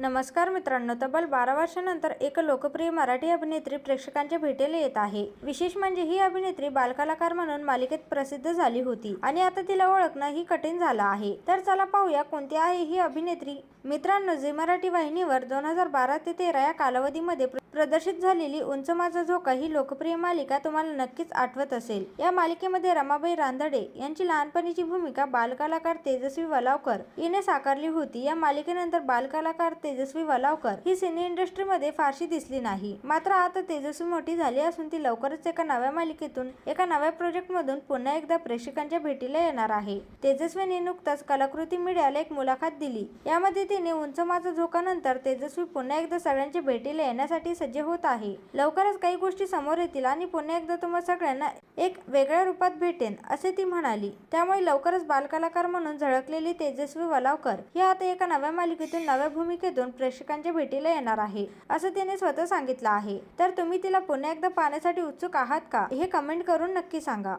नमस्कार मित्रांनो तब्बल बारा वर्षानंतर एक लोकप्रिय मराठी अभिनेत्री प्रेक्षकांच्या भेटीला येत आहे. विशेष म्हणजे ही अभिनेत्री बालकलाकार म्हणून मालिकेत प्रसिद्ध झाली होती आणि आता तिला ओळखणं ही कठीण झालं आहे. तर चला पाहूया कोणती आहे ही अभिनेत्री. मित्रांनो झी मराठी वाहिनीवर दोन हजार बारा ते तेरा या कालावधीमध्ये प्रदर्शित झालेली उंच माझा झोका ही लोकप्रिय मालिका तुम्हाला नक्कीच आठवत असेल. या मालिकेमध्ये रमाबाई रांधडे यांची लहानपणीची भूमिका बालकलाकार तेजस्वी वलावकर हिने साकारली होती. या मालिकेनंतर बालकलाकार तेजस्वी वलावकर. ही सिने इंडस्ट्रीमध्ये फारशी दिसली नाही. मात्र आता तेजस्वी मोठी झाली असून ती लवकरच एका नव्या मालिकेतून एका नव्या प्रोजेक्ट मधून पुन्हा एकदा प्रेक्षकांच्या भेटीला येणार आहे. तेजस्वीने नुकताच कलाकृती मीडियाला एक मुलाखत दिली. यामध्ये तिने उंच माझा झोकानंतर तेजस्वी पुन्हा एकदा सगळ्यांच्या भेटीला येण्यासाठी सज्ज होत आहे. लवकरच काही गोष्टी समोर येतील आणि पुन्हा एकदा तुम्हा सगळ्यांना एक वेगळ्या रूपात भेटेन असे ती म्हणाली. त्यामुळे लवकरच बालकलाकार म्हणून झळकलेली तेजस्वी वलावकर ही आता एका नव्या मालिकेतून नव्या भूमिकेतून प्रेक्षकांच्या भेटीला येणार आहे असं तिने स्वतः सांगितलं आहे. तर तुम्ही तिला पुन्हा एकदा पाहण्यासाठी उत्सुक आहात का? हे कमेंट करून नक्की सांगा.